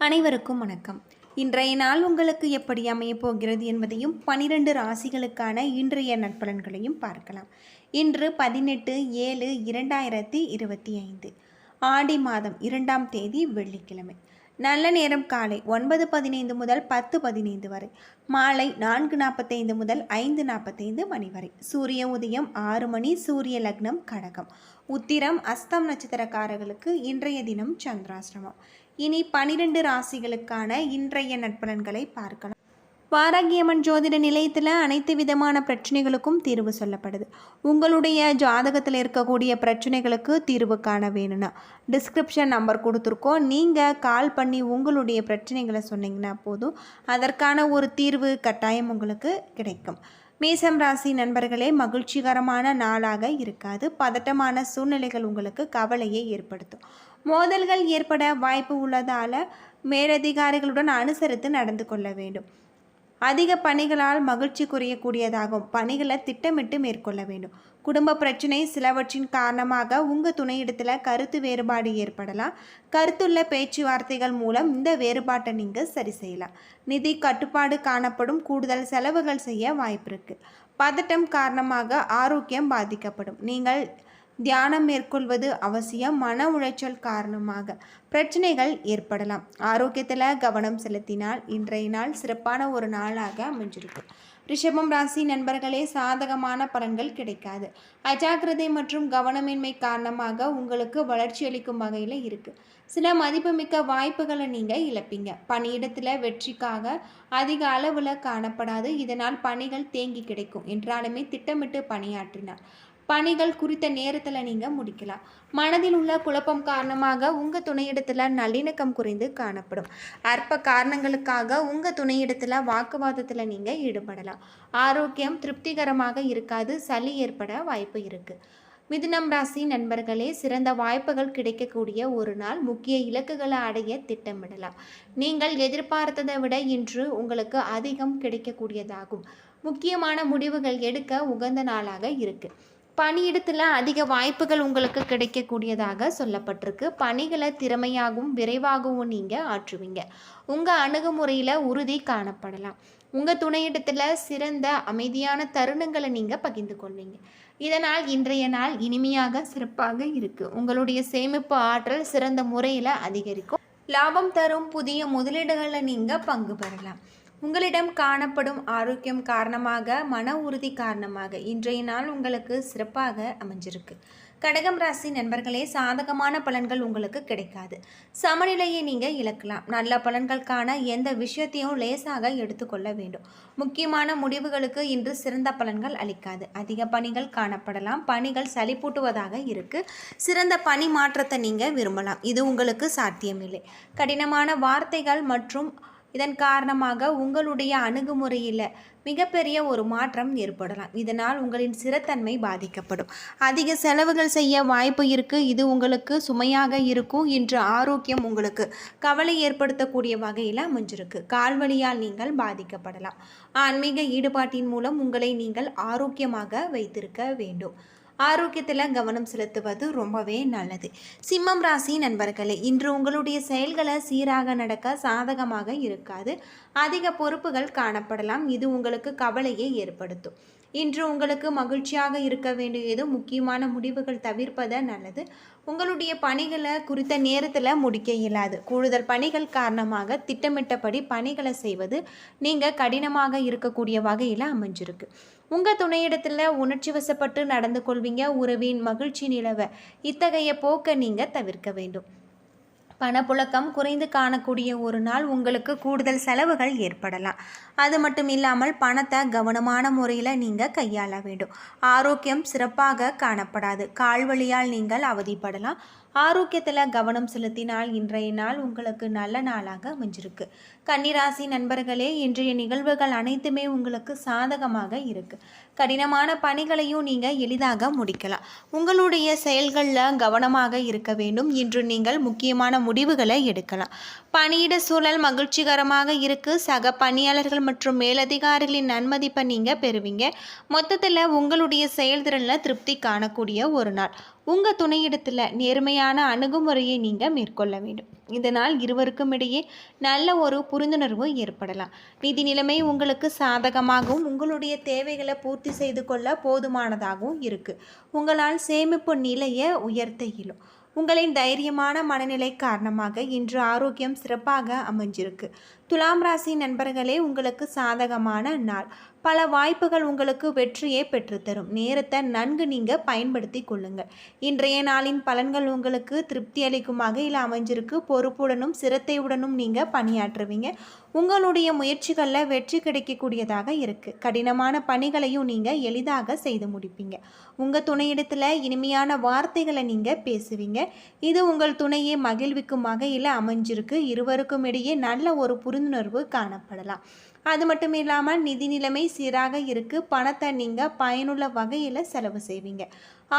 அனைவருக்கும் வணக்கம். இன்றைய நாள் உங்களுக்கு எப்படி அமையப் போகிறது என்பதையும் பனிரெண்டு ராசிகளுக்கான இன்றைய நட்பலன்களையும் பார்க்கலாம். இன்று பதினெட்டு ஏழு இரண்டாயிரத்தி இருபத்தி ஐந்து. ஆடி மாதம் இரண்டாம் தேதி வெள்ளிக்கிழமை. நல்ல நேரம் காலை ஒன்பது பதினைந்து முதல் பத்து பதினைந்து வரை. மாலை நான்கு நாற்பத்தைந்து முதல் ஐந்து நாற்பத்தைந்து மணி வரை. சூரிய உதயம் ஆறு மணி சூரிய லக்னம் கடகம். உத்திரம் அஸ்தம் நட்சத்திரக்காரர்களுக்கு இன்றைய தினம் சந்திராசிரமம் இனி பனிரெண்டு ராசிகளுக்கான இன்றைய நட்பலன்களை பார்க்கலாம். வாராகியம்மன் ஜோதிட நிலையத்தில் அனைத்து விதமான பிரச்சனைகளுக்கும் தீர்வு சொல்லப்படுது. உங்களுடைய ஜாதகத்தில் இருக்கக்கூடிய பிரச்சனைகளுக்கு தீர்வு காண வேணும்னா டிஸ்கிரிப்ஷன் நம்பர் கொடுத்துருக்கோம். நீங்கள் கால் பண்ணி உங்களுடைய பிரச்சனைகளை சொன்னீங்கன்னா போதும். அதற்கான ஒரு தீர்வு கட்டாயம் உங்களுக்கு கிடைக்கும். மேசம் ராசி நண்பர்களே மகிழ்ச்சிகரமான நாளாக இருக்காது. பதட்டமான சூழ்நிலைகள் உங்களுக்கு கவலையை ஏற்படுத்தும். மோதல்கள் ஏற்பட வாய்ப்பு உள்ளதால் மேலதிகாரிகளுடன் அனுசரித்து நடந்து கொள்ள வேண்டும். அதிக பணிகளால் மகிழ்ச்சி குறையக்கூடியதாகும் பணிகளை திட்டமிட்டு மேற்கொள்ள வேண்டும். குடும்ப பிரச்சனை சிலவற்றின் காரணமாக உங்கள் துணையிடத்தில் கருத்து வேறுபாடு ஏற்படலாம். கருத்துள்ள பேச்சுவார்த்தைகள் மூலம் இந்த வேறுபாட்டை நீங்கள் சரி செய்யலாம். நிதி கட்டுப்பாடு காணப்படும் கூடுதல் செலவுகள் செய்ய வாய்ப்பு இருக்குது பதட்டம் காரணமாக ஆரோக்கியம் பாதிக்கப்படும். நீங்கள் தியானம் மேற்கொள்வது அவசியம். மன உளைச்சல் காரணமாக பிரச்சனைகள் ஏற்படலாம். ஆரோக்கியத்தில் கவனம் செலுத்தினால் இன்றைய நாள் சிறப்பான ஒரு நாளாக அமைஞ்சிருக்கும் ரிஷபம் ராசி நண்பர்களே சாதகமான பலன்கள் கிடைக்காது. அஜாக்கிரதை மற்றும் கவனமின்மை காரணமாக உங்களுக்கு வளர்ச்சி அளிக்கும் வகையில் இருக்குது சில மதிப்புமிக்க வாய்ப்புகளை நீங்கள் இழப்பீங்க. பணியிடத்தில் வெற்றிக்காக அதிக அளவில் காணப்படாது. இதனால் பணிகள் தேங்கி கிடைக்கும். என்றாலுமே திட்டமிட்டு பணியாற்றினார் பணிகள் குறித்த நேரத்தில் நீங்கள் முடிக்கலாம். மனதில் உள்ள குழப்பம் காரணமாக உங்கள் துணையிடத்தில் நல்லிணக்கம் குறைந்து காணப்படும். அற்ப காரணங்களுக்காக உங்கள் துணையிடத்தில் வாக்குவாதத்தில் நீங்கள் ஈடுபடலாம். ஆரோக்கியம் திருப்திகரமாக இருக்காது சளி ஏற்பட வாய்ப்பு இருக்குது மிதுனம் ராசி நண்பர்களே சிறந்த வாய்ப்புகள் கிடைக்கக்கூடிய ஒரு நாள் முக்கிய இலக்குகளை அடைய திட்டமிடலாம். நீங்கள் எதிர்பார்த்ததை விட இன்று உங்களுக்கு அதிகம் கிடைக்கக்கூடியதாகும். முக்கியமான முடிவுகள் எடுக்க உகந்த நாளாக இருக்குது பணியிடத்தில் அதிக வாய்ப்புகள் உங்களுக்கு கிடைக்கக்கூடியதாக சொல்லப்பட்டிருக்கு. பணிகளை திறமையாகவும் விரைவாகவும் நீங்கள் ஆற்றுவீங்க. உங்கள் அணுகுமுறையில் உறுதி காணப்படலாம். உங்கள் துணையிடத்தில் சிறந்த அமைதியான தருணங்களை நீங்கள் பகிர்ந்து கொள்வீங்க. இதனால் இன்றைய நாள் இனிமையாக சிறப்பாக இருக்குது உங்களுடைய சேமிப்பு ஆற்றல் சிறந்த முறையில் அதிகரிக்கும். லாபம் தரும் புதிய முதலீடுகளில் நீங்கள் பங்கு பெறலாம். உங்களிடம் காணப்படும் ஆரோக்கியம் காரணமாக மன உறுதி காரணமாக இன்றைய நாள் உங்களுக்கு சிறப்பாக அமைஞ்சிருக்கு. கடகம் ராசி நண்பர்களே சாதகமான பலன்கள் உங்களுக்கு கிடைக்காது. சமநிலையை நீங்கள் இழக்கலாம். நல்ல பலன்களுக்கான எந்த விஷயத்தையும் லேசாக எடுத்துக்கொள்ள வேண்டும். முக்கியமான முடிவுகளுக்கு இன்று சிறந்த பலன்கள் அளிக்காது. அதிக பணிகள் காணப்படலாம். பணிகள் சளிப்பூட்டுவதாக இருக்கு. சிறந்த பணி மாற்றத்தை நீங்கள் விரும்பலாம். இது உங்களுக்கு சாத்தியமில்லை. கடினமான வார்த்தைகள் மற்றும் இதன் காரணமாக உங்களுடைய அணுகுமுறையில் மிகப்பெரிய ஒரு மாற்றம் ஏற்படலாம். இதனால் உங்களின் சிறத்தன்மை பாதிக்கப்படும். அதிக செலவுகள் செய்ய வாய்ப்பு இருக்குது இது உங்களுக்கு சுமையாக இருக்கும். இன்று ஆரோக்கியம் உங்களுக்கு கவலை ஏற்படுத்தக்கூடிய வகையில் அமைஞ்சிருக்கு. கால்வழியால் நீங்கள் பாதிக்கப்படலாம். ஆன்மீக ஈடுபாட்டின் மூலம் உங்களை நீங்கள் ஆரோக்கியமாக வைத்திருக்க வேண்டும். ஆரோக்கியத்தில் கவனம் செலுத்துவது ரொம்பவே நல்லது. சிம்மம் ராசி நண்பர்களே இன்று உங்களுடைய செயல்களை சீராக நடக்க சாதகமாக இருக்காது. அதிக பொறுப்புகள் காணப்படலாம். இது உங்களுக்கு கவலையை ஏற்படுத்தும். இன்று உங்களுக்கு மகிழ்ச்சியாக இருக்க வேண்டியது முக்கியமான முடிவுகள் தவிர்ப்பதை நல்லது. உங்களுடைய பணிகளை குறித்த நேரத்தில் முடிக்க இயலாது. கூடுதல் பணிகள் காரணமாக திட்டமிட்டபடி பணிகளை செய்வது நீங்கள் கடினமாக இருக்கக்கூடிய வகையில் அமைஞ்சிருக்கு. உங்கள் துணையிடத்தில் உணர்ச்சி வசப்பட்டு நடந்து கொள்வீங்க. உறவின் மகிழ்ச்சி நிலவ இத்தகைய போக்கை நீங்கள் தவிர்க்க வேண்டும். பணப்புழக்கம் குறைந்து காணக்கூடிய ஒரு நாள் உங்களுக்கு கூடுதல் செலவுகள் ஏற்படலாம். அது மட்டும் இல்லாமல் பணத்தை கவனமான முறையில் நீங்கள் கையாள வேண்டும். ஆரோக்கியம் சிறப்பாக காணப்படாது. கால்வழியால் நீங்கள் அவதிப்படலாம். ஆரோக்கியத்தில் கவனம் செலுத்தினால் இன்றைய நாள் உங்களுக்கு நல்ல நாளாக அமைஞ்சிருக்கு. கன்னிராசி நண்பர்களே இன்றைய நிகழ்வுகள் அனைத்துமே உங்களுக்கு சாதகமாக இருக்குது கடினமான பணிகளையும் நீங்கள் எளிதாக முடிக்கலாம். உங்களுடைய செயல்களில் கவனமாக இருக்க வேண்டும். இன்று நீங்கள் முக்கியமான முடிவுகளை எடுக்கலாம். பணியிட சூழல் மகிழ்ச்சிகரமாக இருக்கு. சக பணியாளர்கள் மற்றும் மேலதிகாரிகளின் நன்மதிப்பை நீங்கள் பெறுவீங்க. மொத்தத்தில் உங்களுடைய செயல்திறனில் திருப்தி காணக்கூடிய ஒரு நாள். உங்கள் துணையிடத்தில் நேர்மையான அணுகுமுறையை நீங்கள் மேற்கொள்ள வேண்டும். இதனால் இருவருக்கும் இடையே நல்ல ஒரு புரிந்துணர்வு ஏற்படலாம். நிதி நிலைமை உங்களுக்கு சாதகமாகவும் உங்களுடைய தேவைகளை பூர்த்தி செய்து கொள்ள போதுமானதாகவும் இருக்குது உங்களால் சேமிப்பு நிலையை உயர்த்த இயலும். உங்களின் தைரியமான மனநிலை காரணமாக இன்று ஆரோக்கியம் சிறப்பாக அமைஞ்சிருக்கு. துலாம் ராசி நண்பர்களே உங்களுக்கு சாதகமான நாள். பல வாய்ப்புகள் உங்களுக்கு வெற்றியை பெற்றுத்தரும். நேரத்தை நன்கு நீங்கள் பயன்படுத்தி கொள்ளுங்கள். இன்றைய நாளின் பலன்கள் உங்களுக்கு திருப்தி அளிக்கும் வகையில் அமைஞ்சிருக்கு. பொறுப்புடனும் சிரத்தையுடனும் நீங்கள் பணியாற்றுவீங்க. உங்களுடைய முயற்சிகளில் வெற்றி கிடைக்கக்கூடியதாக இருக்குது கடினமான பணிகளையும் நீங்கள் எளிதாக செய்து முடிப்பீங்க. உங்கள் துணையிடத்தில் இனிமையான வார்த்தைகளை நீங்கள் பேசுவீங்க. இது உங்கள் துணையை மகிழ்விக்கும் வகையில் அமைஞ்சிருக்கு. இருவருக்கும் இடையே நல்ல ஒரு புரிந்துணர்வு காணப்படலாம். அது மட்டும் இல்லாமல் நிதி நிலைமை சீராக இருக்குது பணத்தை நீங்கள் பயனுள்ள வகையில் செலவு செய்வீங்க.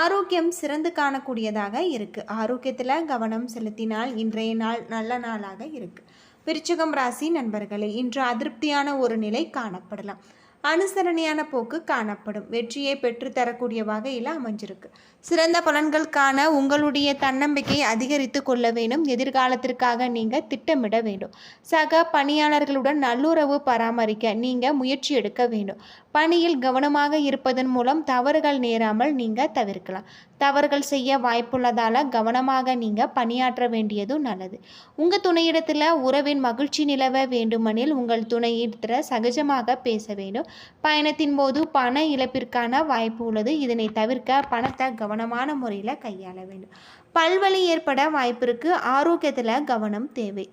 ஆரோக்கியம் சிறந்து காணக்கூடியதாக இருக்குது ஆரோக்கியத்தில் கவனம் செலுத்தினால் இன்றைய நாள் நல்ல நாளாக இருக்குது விருச்சகம் ராசி நண்பர்களே இன்று அதிருப்தியான ஒரு நிலை காணப்படலாம். அனுசரணையான போக்கு காணப்படும். வெற்றியை பெற்று தரக்கூடிய வகையில் அமைஞ்சிருக்கு. சிறந்த பலன்களுக்கான உங்களுடைய தன்னம்பிக்கையை அதிகரித்து கொள்ள வேண்டும். எதிர்காலத்திற்காக நீங்கள் திட்டமிட வேண்டும். சக பணியாளர்களுடன் நல்லுறவு பராமரிக்க நீங்கள் முயற்சி எடுக்க வேண்டும். பணியில் கவனமாக இருப்பதன் மூலம் தவறுகள் நேராமல் நீங்கள் தவிர்க்கலாம். தவறுகள் செய்ய வாய்ப்புள்ளதால் கவனமாக நீங்கள் பணியாற்ற வேண்டியதும் நல்லது. உங்கள் துணையிடத்தில் உறவின் மகிழ்ச்சி நிலவ வேண்டுமெனில் உங்கள் துணையிடத்தில் சகஜமாக பேச வேண்டும். பயணத்தின் போது பண இழப்பிற்கான வாய்ப்பு உள்ளது. இதனை தவிர்க்க பணத்தை கவனமான முறையில் கையாள வேண்டும். பல்வலி ஏற்பட வாய்ப்பிற்கு ஆரோக்கியத்தில் கவனம் தேவை.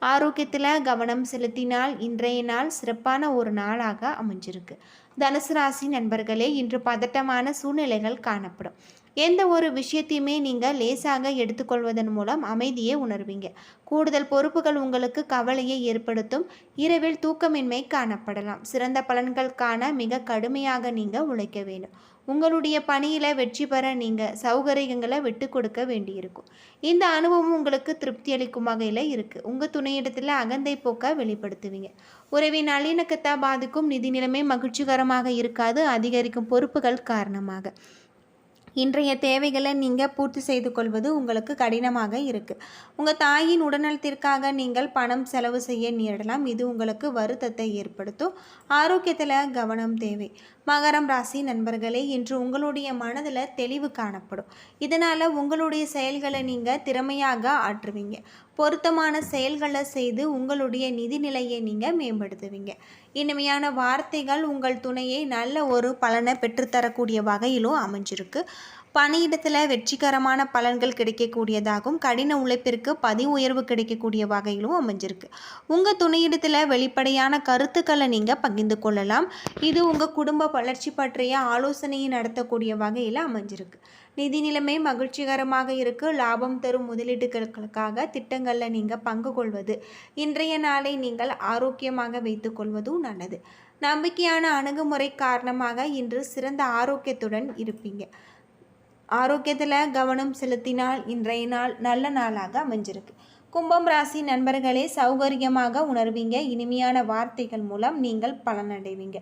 ஆரோக்கியத்தில் கவனம் செலுத்தினால் இன்றைய நாள் சிறப்பான ஒரு நாளாக அமைஞ்சிருக்கு. தனுசு ராசி நண்பர்களே இன்று பதட்டமான சூழ்நிலைகள் காணப்படும். எந்த ஒரு விஷயத்தையுமே நீங்கள் லேசாக எடுத்துக்கொள்வதன் மூலம் அமைதியை உணர்வீங்க. கூடுதல் பொறுப்புகள் உங்களுக்கு கவலையை ஏற்படுத்தும். இரவில் தூக்கமின்மை காணப்படலாம். சிறந்த பலன்களுக்கான மிக கடுமையாக நீங்கள் உழைக்க வேண்டும். உங்களுடைய பணியில் வெற்றி பெற நீங்கள் சௌகரியங்களை விட்டு கொடுக்க வேண்டியிருக்கும். இந்த அனுபவம் உங்களுக்கு திருப்தி அளிக்கும் வகையில் இருக்குது உங்கள் துணையிடத்தில் அகந்தை போக்க வெளிப்படுத்துவீங்க. உறவின் நல்லிணக்கத்தை பாதிக்கும் நிதி நிலைமை மகிழ்ச்சிகரமாக இருக்காது அதிகரிக்கும் பொறுப்புகள் காரணமாக. இன்றைய தேவைகளை நீங்கள் பூர்த்தி செய்து கொள்வது உங்களுக்கு கடினமாக இருக்குது உங்கள் தாயின் உடல்நலத்திற்காக நீங்கள் பணம் செலவு செய்ய நேரிடலாம். இது உங்களுக்கு வருத்தத்தை ஏற்படுத்தும். ஆரோக்கியத்தில் கவனம் தேவை. மகரம் ராசி நண்பர்களே இன்று உங்களுடைய மனதில் தெளிவு காணப்படும். இதனால் உங்களுடைய செயல்களை நீங்கள் திறமையாக ஆற்றுவீங்க. பொருத்தமான செயல்களை செய்து உங்களுடைய நிதிநிலையை நீங்கள் மேம்படுத்துவீங்க. இனிமையான வார்த்தைகள் உங்கள் துணையை நல்ல ஒரு பலனை பெற்றுத்தரக்கூடிய வகையிலும் அமைஞ்சிருக்கு. பணியிடத்தில் வெற்றிகரமான பலன்கள் கிடைக்கக்கூடியதாகவும் கடின உழைப்பிற்கு பதி உயர்வு கிடைக்கக்கூடிய வகையிலும் அமைஞ்சிருக்கு. உங்கள் துணையிடத்தில் வெளிப்படையான கருத்துக்களை நீங்கள் பகிர்ந்து கொள்ளலாம். இது உங்கள் குடும்ப வளர்ச்சி பற்றிய ஆலோசனையை நடத்தக்கூடிய வகையில் அமைஞ்சிருக்கு. நிதி நிலைமை மகிழ்ச்சிகரமாக இருக்குது லாபம் தரும் முதலீடுகளுக்காக திட்டங்களில் நீங்கள் பங்கு கொள்வது இன்றைய நாளை நீங்கள் ஆரோக்கியமாக வைத்துக்கொள்வதும் நல்லது. நம்பிக்கையான அணுகுமுறை காரணமாக இன்று சிறந்த ஆரோக்கியத்துடன் இருப்பீங்க. ஆரோக்கியத்தில் கவனம் செலுத்தினால் இன்றைய நாள் நல்ல நாளாக அமைஞ்சிருக்கு. கும்பம் ராசி நண்பர்களே சௌகரியமாக உணர்வீங்க. இனிமையான வார்த்தைகள் மூலம் நீங்கள் பலனடைவீங்க.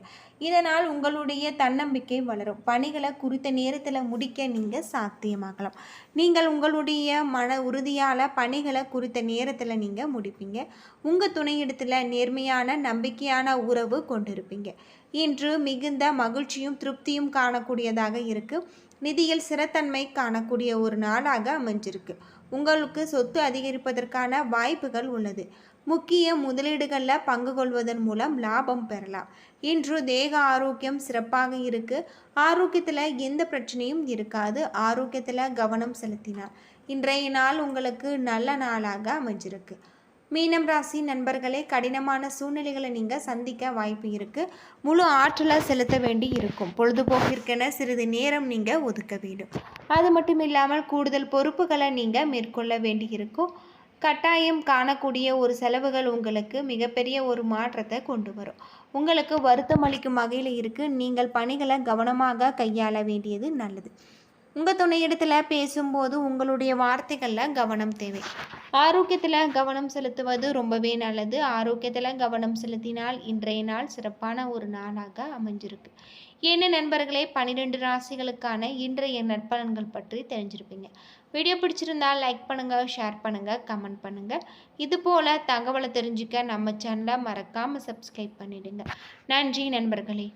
இதனால் உங்களுடைய தன்னம்பிக்கை வளரும். பணிகளை குறித்த நேரத்தில் முடிக்க நீங்கள் சாத்தியமாகலாம். நீங்கள் உங்களுடைய மன உறுதியால் பணிகளை குறித்த நேரத்தில் நீங்கள் முடிப்பீங்க. உங்கள் துணையிடத்தில் நேர்மையான நம்பிக்கையான உறவு கொண்டிருப்பீங்க. இன்று மிகுந்த மகிழ்ச்சியும் திருப்தியும் காணக்கூடியதாக இருக்குது நிதியில் சிறத்தன்மை காணக்கூடிய ஒரு நாளாக அமைஞ்சிருக்கு. உங்களுக்கு சொத்து அதிகரிப்பதற்கான வாய்ப்புகள் உள்ளது. முக்கிய முதலீடுகளில் பங்கு கொள்வதன் மூலம் லாபம் பெறலாம். இன்று தேக ஆரோக்கியம் சிறப்பாக இருக்கு. ஆரோக்கியத்தில் எந்த பிரச்சனையும் இருக்காது. ஆரோக்கியத்தில் கவனம் செலுத்தினார் இன்றைய நாள் உங்களுக்கு நல்ல நாளாக அமைஞ்சிருக்கு. மீனம் ராசி நண்பர்களே கடினமான சூழ்நிலைகளை நீங்கள் சந்திக்க வாய்ப்பு இருக்குது முழு ஆற்றலாக செலுத்த வேண்டி இருக்கும். பொழுதுபோக்கிற்கென சிறிது நேரம் நீங்கள் ஒதுக்க வேண்டும். அது மட்டும் இல்லாமல் கூடுதல் பொறுப்புகளை நீங்கள் மேற்கொள்ள வேண்டி இருக்கும். கட்டாயம் காணக்கூடிய ஒரு செலவுகள் உங்களுக்கு மிகப்பெரிய ஒரு மாற்றத்தை கொண்டு வரும். உங்களுக்கு வருத்தம் அளிக்கும் வகையில் இருக்குது நீங்கள் பணிகளை கவனமாக கையாள வேண்டியது நல்லது. உங்கள் துணையிடத்தில் பேசும்போது உங்களுடைய வார்த்தைகளில் கவனம் தேவை. ஆரோக்கியத்தில் கவனம் செலுத்துவது ரொம்பவே நல்லது. ஆரோக்கியத்தில் கவனம் செலுத்தினால் இன்றைய நாள் சிறப்பான ஒரு நாளாக அமைஞ்சிருக்கு. என்ன நண்பர்களே பன்னிரெண்டு ராசிகளுக்கான இன்றைய நற்பலன்கள் பற்றி தெரிஞ்சிருப்பீங்க. வீடியோ பிடிச்சிருந்தால் லைக் பண்ணுங்கள் ஷேர் பண்ணுங்கள் கமெண்ட் பண்ணுங்கள் இது போல் தகவலை தெரிஞ்சுக்க நம்ம சேனலை மறக்காமல் சப்ஸ்கிரைப் பண்ணிவிடுங்க நன்றி நண்பர்களே.